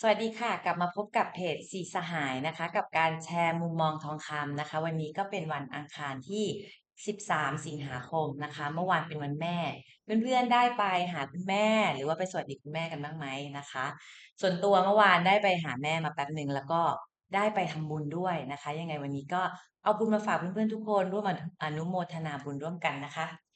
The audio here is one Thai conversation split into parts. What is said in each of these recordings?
สวัสดีค่ะ กลับมาพบกับเพจสีสหายนะคะ กับการแชร์มุมมองทองคำนะคะ วันนี้ก็เป็นวันอังคารที่ 13 สิงหาคมนะคะ เมื่อวานเป็นวันแม่เพื่อนๆได้ไปหาคุณแม่ หรือว่าไปสวัสดีคุณแม่กันบ้างไหมนะคะ ส่วนตัวเมื่อวานได้ไปหาแม่มาแป๊บหนึ่งแล้วก็ได้ไปทำบุญด้วยนะคะ ยังไงวันนี้ก็เอาบุญมาฝากเพื่อนๆทุกคนร่วมอนุโมทนาบุญร่วมกันนะคะ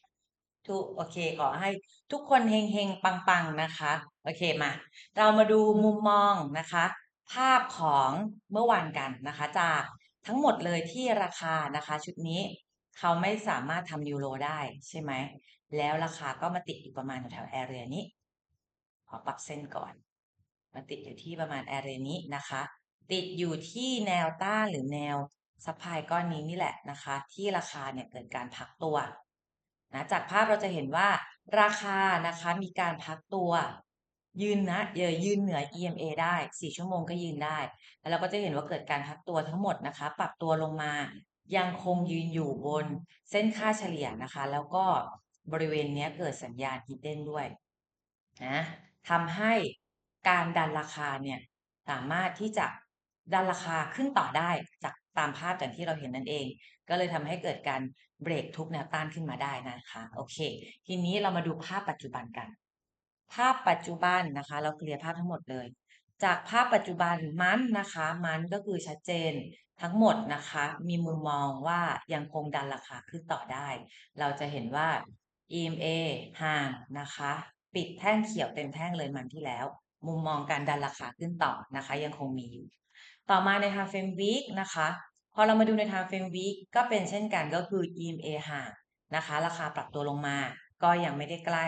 ทุกโอเค ขอให้ทุกคนเฮง ๆ ปัง ๆ นะคะ โอเคมา เรามาดูมุมมองนะคะ ภาพของเมื่อวานกันนะคะ จากทั้งหมดเลยที่ราคานะคะ ชุดนี้เขาไม่สามารถทำยูโรได้ใช่ไหม แล้วราคาก็มาติดอยู่ประมาณแถวแอเรียนี้ ขอปรับเส้นก่อน มาติดอยู่ที่ประมาณแอเรียนี้นะคะ ติดอยู่ที่แนวต้านหรือแนวซัพพลายก้อนนี้นี่แหละนะคะ ที่ราคาเนี่ยเกิดการพักตัว นะจากภาพเราจะเห็นว่าราคานะคะมีการพักตัวยืนนะเยยืนเหนือ EMA ได้ 4 ชั่วโมงก็ยืนได้ แล้วเราก็จะเห็นว่าเกิดการพักตัวทั้งหมดนะคะ ปรับตัวลงมายังคงยืนอยู่บนเส้นค่าเฉลี่ยนะคะ แล้วก็บริเวณนี้เกิดสัญญาณฮิดเด้นด้วยนะทำให้การดันราคาเนี่ยสามารถที่จะดันราคาขึ้นต่อได้จากตามภาพอย่างที่เราเห็นนั่นเอง ก็เลยทำให้เกิดการเบรกทุกแนวต้านขึ้นมาได้นะคะโอเค ทีนี้เรามาดูภาพปัจจุบันกัน ภาพปัจจุบันนะคะ เราเคลียร์ภาพทั้งหมดเลย จากภาพปัจจุบันมันนะคะมันก็คือชัดเจนทั้งหมดนะคะ มีมุมมองว่ายังคงดันราคาขึ้นต่อได้ เราจะเห็นว่า EMA ห่างนะคะ ปิดแท่งเขียวเต็มแท่งเลยมันที่แล้ว มุมมองการดันราคาขึ้นต่อนะคะ ยังคงมีอยู่ ต่อมาในทางเฟรมวีคนะคะ พอเรามาดูในทางเฟรมวีคก็เป็นเช่นกันก็คือ EMA ห่างนะคะ ราคาปรับตัวลงมา ก็ยังไม่ได้ใกล้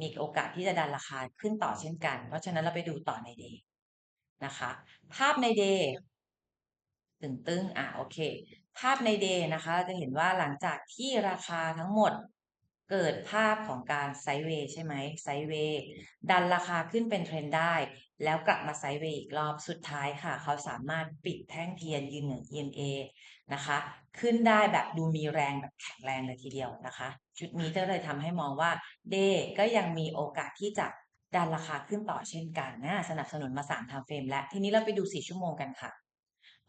มีโอกาสที่จะดันราคาขึ้นต่อเช่นกัน เพราะฉะนั้นเราไปดูต่อในเดย์นะคะ ภาพในเดย์ตึงตึงอะโอเค ภาพในเดย์นะคะจะเห็นว่าหลังจากที่ราคาทั้งหมดเกิดภาพของการไซเวย์ใช่ไหมไซเวย์ดันราคาขึ้นเป็นเทรนได้ แล้วกลับมาไซด์เวย์อีกรอบสุดท้ายค่ะ เขาสามารถปิดแท่งเทียนยืนเหนือ EMA นะคะ ขึ้นได้แบบดูมีแรงแบบแข็งแรงเลยทีเดียวนะคะชุดนี้ก็เลยทำให้มองว่าเดก็ยังมีโอกาสที่จะดันราคาขึ้นต่อเช่นกันนะสนับสนุนมา3ไทม์เฟรมและทีนี้เราไปดู 4 ชั่วโมงกันค่ะ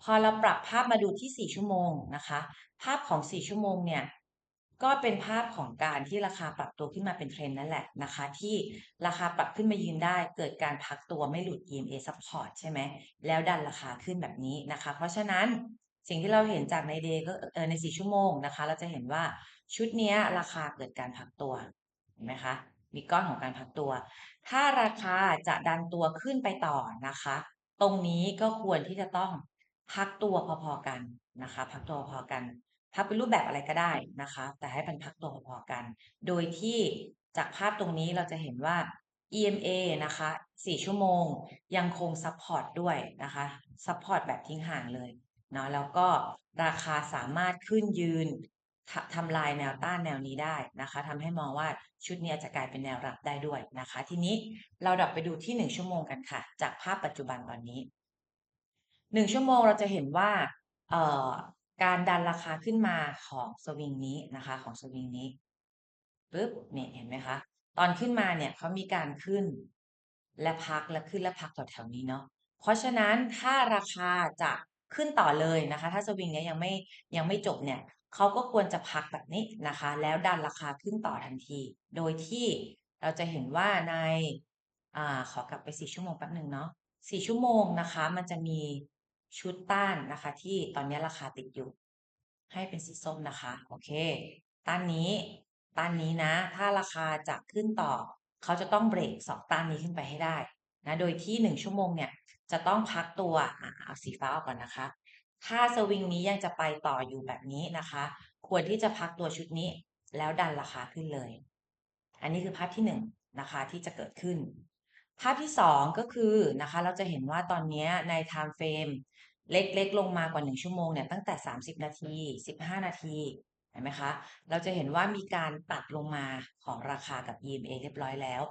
พอเราปรับภาพมาดูที่ 4 ชั่วโมงนะคะ ภาพของ 4 ชั่วโมงเนี่ย ก็เป็นภาพของการที่ราคาปรับตัวขึ้นมาเป็นเทรนนั่นแหละนะคะ ที่ราคาปรับขึ้นมายืนได้ เกิดการพักตัวไม่หลุด EMA support ใช่ไหมแล้วดันราคาขึ้นแบบนี้นะคะ เพราะฉะนั้นสิ่งที่เราเห็นจากในเดย์ก็เออใน4ชั่วโมงนะคะ เราจะเห็นว่าชุดนี้ราคาเกิดการพักตัวเห็นไหมคะมีก้อนของการพักตัว ถ้าราคาจะดันตัวขึ้นไปต่อนะคะ ตรงนี้ก็ควรที่จะต้องพักตัวพอๆกันนะคะ พักตัวพอๆกัน พักเป็นรูปแบบอะไรก็ได้นะคะ แต่ให้มันพักตัวพอๆกัน โดยที่จากภาพตรงนี้เราจะเห็นว่า EMA นะคะ 4 ชั่วโมงยังคงซัพพอร์ตด้วยนะคะซัพพอร์ตแบบทิ้งห่างเลยเนาะแล้วก็ราคาสามารถขึ้นยืนทำลายแนวต้านแนวนี้ได้นะคะทำให้มองว่าชุดนี้จะกลายเป็นแนวรับได้ด้วยนะคะ ทีนี้เราดับไปดูที่ 1 ชั่วโมงกันค่ะ จากภาพปัจจุบันตอนนี้ 1 ชั่วโมงเราจะเห็นว่า การดันราคาขึ้นมาของสวิงนี้นะคะของสวิงนี้ปึ๊บเนี่ยเห็นไหมคะตอนขึ้นมาเนี่ยเขามีการขึ้น และพักและขึ้นและพักแถวๆนี้เนาะเพราะฉะนั้นถ้าราคาจะขึ้นต่อเลยนะคะ ถ้าสวิงนี้ยังไม่ยังไม่จบเนี่ยเขาก็ควรจะพักแบบนี้นะคะ แล้วดันราคาขึ้นต่อทันที โดยที่เราจะเห็นว่าในอ่าขอกลับไปสี่ชั่วโมงแป๊บหนึ่งเนาะสี่ชั่วโมงนะคะ มันจะมี ชุดต้านนะคะ ที่ตอนนี้ราคาติดอยู่ ให้เป็นสีส้มนะคะ โอเค ต้านนี้ ต้านนี้นะ ถ้าราคาจะขึ้นต่อ เขาจะต้องเบรกสองต้านนี้ขึ้นไปให้ได้นะโดยที่หนึ่งชั่วโมงเนี่ย จะต้องพักตัวเอาสีฟ้าออกก่อนนะคะ ถ้าสวิงนี้ยังจะไปต่ออยู่แบบนี้นะคะ ควรที่จะพักตัวชุดนี้ แล้วดันราคาขึ้นเลย อันนี้คือภาพที่หนึ่งนะคะที่จะเกิดขึ้น ภาพที่สองก็คือนะคะเราจะเห็นว่าตอนนี้ใน time frame เล็กๆ ลงมากว่า 1 ชั่วโมงเนี่ยตั้งแต่ 30 นาที 15 นาทีเห็นไหมคะ เราจะเห็นว่ามีการตัดลงมาของราคากับ EMA เรียบร้อยแล้ว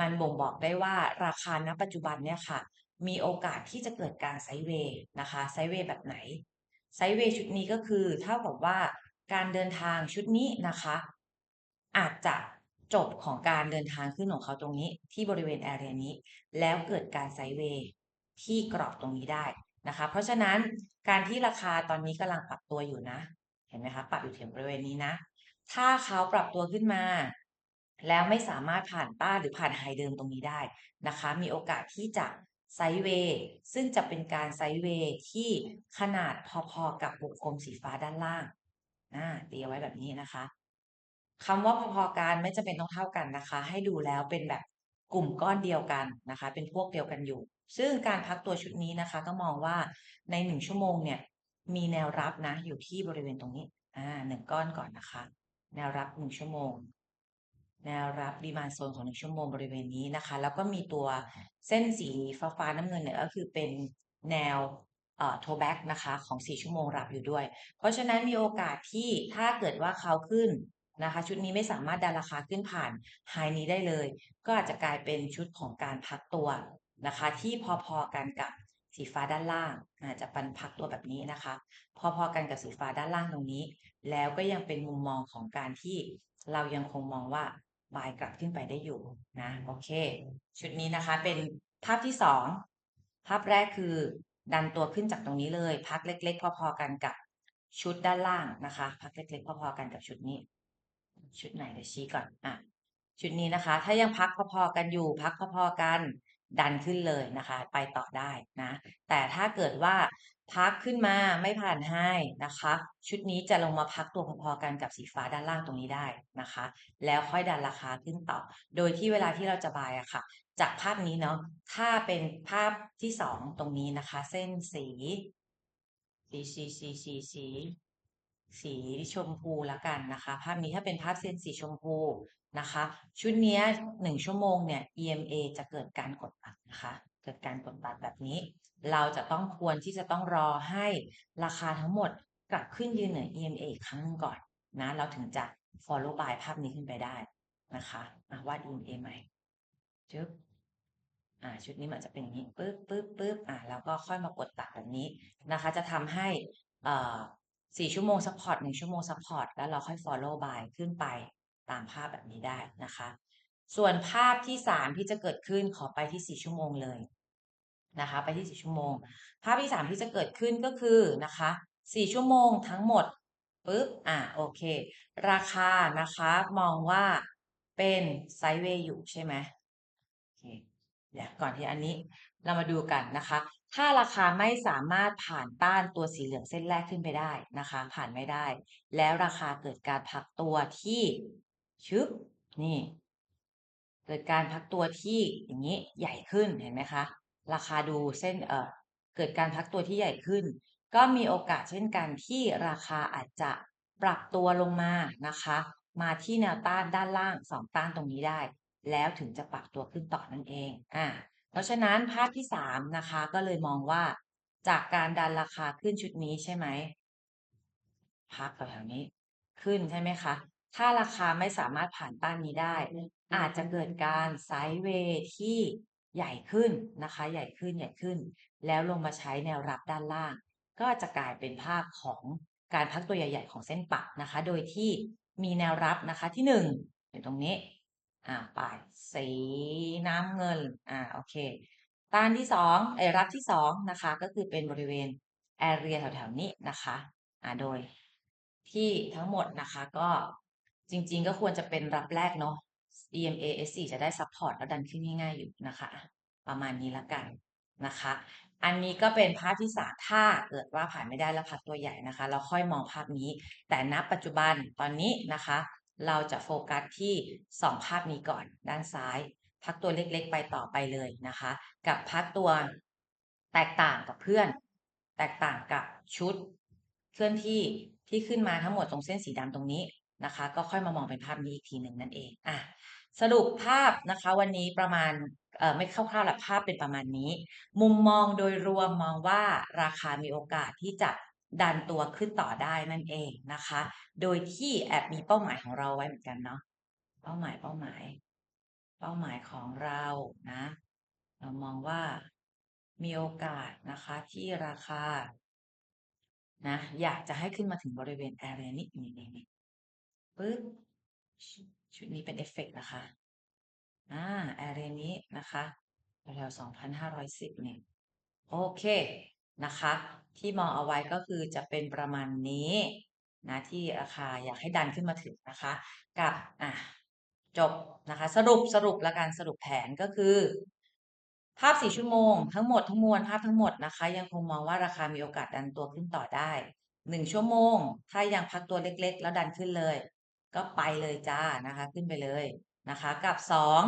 มันบ่งบอกได้ว่าราคาณปัจจุบันเนี่ยค่ะ มีโอกาสที่จะเกิดการไซเวย์นะคะไซเวย์แบบไหนไซเวย์ชุดนี้ก็คือเท่ากับว่าการเดินทางชุดนี้นะคะ อาจจะ จบของการเดินทางขึ้นของเขาตรงนี้ ที่บริเวณแอเรียนี้ แล้วเกิดการไซด์เวย์ที่กรอบตรงนี้ได้นะคะ เพราะฉะนั้นการที่ราคาตอนนี้กำลังปรับตัวอยู่นะ เห็นไหมคะ ปรับอยู่ถึงบริเวณนี้นะ ถ้าเขาปรับตัวขึ้นมา แล้วไม่สามารถผ่านต้านหรือผ่านไฮเดิมตรงนี้ได้นะคะ มีโอกาสที่จะไซเวย์ซึ่งจะเป็นการไซเวย์ที่ขนาดพอๆกับวงกลมสีฟ้าด้านล่างอ่าตีเอาไว้แบบนี้นะคะ คำว่าพอๆกันไม่จำเป็นต้องเท่ากันนะคะ ให้ดูแล้วเป็นแบบกลุ่มก้อนเดียวกันนะคะ เป็นพวกเดียวกันอยู่ ซึ่งการพักตัวชุดนี้นะคะ ก็มองว่าในหนึ่งชั่วโมงเนี่ยมีแนวรับนะ อยู่ที่บริเวณตรงนี้ อ่าหนึ่งก้อนก่อนนะคะ แนวรับหนึ่งชั่วโมง แนวรับดีมานโซนของหนึ่งชั่วโมงบริเวณนี้นะคะ แล้วก็มีตัวเส้นสีฟ้าฟ้าน้ำเงินเนี่ยก็คือเป็นแนวเอ่อโทแบ็กนะคะ ของ 4 ชั่วโมงรับอยู่ด้วย เพราะฉะนั้นมีโอกาสที่ถ้าเกิดว่าเขาขึ้น นะคะชุดนี้ไม่สามารถดันราคาขึ้นผ่านไฮนี้ได้เลย ก็อาจจะกลายเป็นชุดของการพักตัวนะคะ ที่พอๆกันกับสีฟ้าด้านล่างอาจจะปันพักตัวแบบนี้นะคะ พอๆกันกับสีฟ้าด้านล่างตรงนี้ แล้วก็ยังเป็นมุมมองของการที่เรายังคงมองว่าบายกลับขึ้นไปได้อยู่นะโอเค ชุดนี้นะคะเป็นภาพที่สองภาพแรกคือดันตัวขึ้นจากตรงนี้เลย พักเล็ก ๆ พอๆกันกับชุดด้านล่างนะคะ พักเล็ก ๆ พอๆกันกับชุดนี้ ชุดไหนเดี๋ยวชี้ก่อนอะชุดนี้นะคะ ถ้ายังพักพอๆกันอยู่ พักพอๆกันดันขึ้นเลยนะคะ ไปต่อได้นะ แต่ถ้าเกิดว่าพักขึ้นมาไม่ผ่านให้นะคะ ชุดนี้จะลงมาพักตัวพอๆกันกับสีฟ้าด้านล่างตรงนี้ได้นะคะ แล้วค่อยดันราคาขึ้นต่อ โดยที่เวลาที่เราจะบายอะค่ะ จากภาพนี้เนาะถ้าเป็นภาพที่สองตรงนี้นะคะ เส้นสี สีสีสีสีสี สีชมพูละกันนะคะ ภาพนี้ถ้าเป็นภาพเส้นสีชมพูนะคะ ชุดนี้หนึ่งชั่วโมงเนี่ย EMA จะเกิดการกดตัดนะคะ เกิดการกดตัดแบบนี้ เราจะต้องควรที่จะต้องรอให้ราคาทั้งหมดกลับขึ้นยืนเหนือ EMA อีกครั้งก่อนนะเราถึงจะ follow by ภาพนี้ขึ้นไปได้นะคะวาด EMA ใหม่จึ๊บอ่าชุดนี้มันจะเป็นอย่างนี้ปึ๊บปึ๊บปึ๊บอ่าแล้วก็ค่อยมากดตัดแบบนี้นะคะ จะทำให้อ่า สี่ชั่วโมงซัพพอร์ตหนึ่งชั่วโมงซัพพอร์ตแล้วเราค่อย follow by ขึ้นไปตามภาพแบบนี้ได้นะคะ ส่วนภาพที่สามที่จะเกิดขึ้นขอไปที่สี่ชั่วโมงเลยนะคะ ไปที่สี่ชั่วโมง ภาพที่สามที่จะเกิดขึ้นก็คือนะคะสี่ชั่วโมงทั้งหมดปึ๊บอะโอเค ราคานะคะมองว่าเป็นไซเวย์อยู่ใช่ไหมโอเคเดี๋ยวก่อนที่อันนี้เรามาดูกันนะคะ ถ้าราคาไม่สามารถผ่านต้านตัวสีเหลืองเส้นแรกขึ้นไปได้นะคะ ผ่านไม่ได้ แล้วราคาเกิดการพักตัวที่ชึบนี่เกิดการพักตัวที่อย่างนี้ใหญ่ขึ้นเห็นไหมคะ ราคาดูเส้นเออเกิดการพักตัวที่ใหญ่ขึ้น ก็มีโอกาสเช่นกันที่ราคาอาจจะปรับตัวลงมานะคะ มาที่แนวต้านด้านล่างสองต้านตรงนี้ได้ แล้วถึงจะปรับตัวขึ้นต่อนั่นเองอ่า เพราะฉะนั้นภาพที่สามนะคะ ก็เลยมองว่าจากการดันราคาขึ้นชุดนี้ใช่ไหมพักแถวๆนี้ ขึ้นใช่ไหมคะถ้าราคาไม่สามารถผ่านต้านนี้ได้ อาจจะเกิดการไซด์เวย์ที่ใหญ่ขึ้นนะคะ ใหญ่ขึ้นใหญ่ขึ้น แล้วลงมาใช้แนวรับด้านล่าง ก็จะกลายเป็นภาพของการพักตัวใหญ่ ๆ ของเส้นปักนะคะ โดยที่มีแนวรับนะคะที่หนึ่งอยู่ตรงนี้ อ่าปลายสีน้ำเงินอ่าโอเคต้านที่สองไอรับที่สองนะคะ ก็คือเป็นบริเวณแอเรียแถวๆนี้นะคะอ่าโดยที่ทั้งหมดนะคะก็จริงๆก็ควรจะเป็นรับแรกเนาะ EMA S4 จะได้ซัพพอร์ตแล้วดันขึ้นง่ายๆอยู่นะคะ ประมาณนี้ละกันนะคะ อันนี้ก็เป็นภาพที่สามถ้าเกิดว่าผ่านไม่ได้แล้วพักตัวใหญ่นะคะ เราค่อยมองภาพนี้ แต่ณปัจจุบันตอนนี้นะคะ เราจะโฟกัสที่สองภาพนี้ก่อนด้านซ้าย พักตัวเล็กๆ ไปต่อไปเลยนะคะ กับพักตัวแตกต่างกับเพื่อน แตกต่างกับชุด เคลื่อนที่ที่ขึ้นมาทั้งหมดตรงเส้นสีดำตรงนี้นะคะ ก็ค่อยมามองเป็นภาพนี้อีกทีหนึ่งนั่นเองอะสรุปภาพนะคะวันนี้ประมาณเอ่อไม่คร่าวๆหรอกภาพเป็นประมาณนี้ มุมมองโดยรวมมองว่าราคามีโอกาสที่จะ ดันตัวขึ้นต่อได้นั่นเองนะคะ โดยที่แอบมีเป้าหมายของเราไว้เหมือนกันเนาะเป้าหมายเป้าหมาย เป้าหมายของเรานะ เรามองว่ามีโอกาสนะคะ ที่ราคานะอยากจะให้ขึ้นมาถึงบริเวณแอเรียนี้นี่นี่นี่ปึ๊บชุดชุดนี้เป็นเอฟเฟกต์นะคะอ่าแอเรียนี้นะคะแถวสองพันห้าร้อยสิบเนี่ยโอเค นะคะ ที่มองเอาไว้ก็คือจะเป็นประมาณนี้นะที่ราคาอยากให้ดันขึ้นมาถึงนะคะ กับอะจบนะคะ สรุปสรุปและการสรุปแผนก็คือ ภาพ4ชั่วโมง ทั้งหมดทั้งมวลภาพทั้งหมดนะคะ ยังคงมองว่าราคามีโอกาสดันตัวขึ้นต่อได้1ชั่วโมง ถ้ายังพักตัวเล็ก ๆ แล้วดันขึ้นเลย ก็ไปเลยจ้านะคะ ขึ้นไปเลยนะคะ กับ2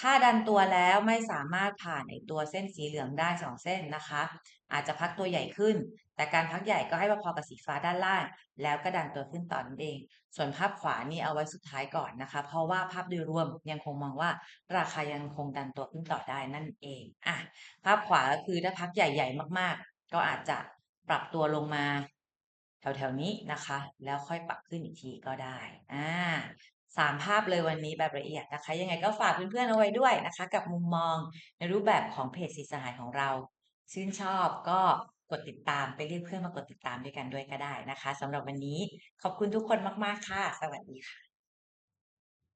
ถ้าดันตัวแล้วไม่สามารถผ่านไอตัวเส้นสีเหลืองได้2เส้นนะคะ อาจจะพักตัวใหญ่ขึ้น แต่การพักใหญ่ก็ให้พอๆกับสีฟ้าด้านล่าง แล้วก็ดันตัวขึ้นต่อนั่นเอง ส่วนภาพขวานี่เอาไว้สุดท้ายก่อนนะคะ เพราะว่าภาพโดยรวมยังคงมองว่า ราคายังคงดันตัวขึ้นต่อได้นั่นเองอะภาพขวาก็คือถ้าพักใหญ่ๆมากๆ ก็อาจจะปรับตัวลงมาแถวๆนี้นะคะ แล้วค่อยปรับขึ้นอีกทีก็ได้อ่า สามภาพเลยวันนี้แบบละเอียดนะคะ ยังไงก็ฝากเพื่อนๆเอาไว้ด้วยนะคะ กับมุมมองในรูปแบบของเพจสีสหายของเรา ชื่นชอบก็กดติดตามไปเรียกเพื่อนมากดติดตามด้วยกันด้วยก็ได้นะคะสำหรับวันนี้ขอบคุณทุกคนมากๆค่ะ สวัสดีค่ะ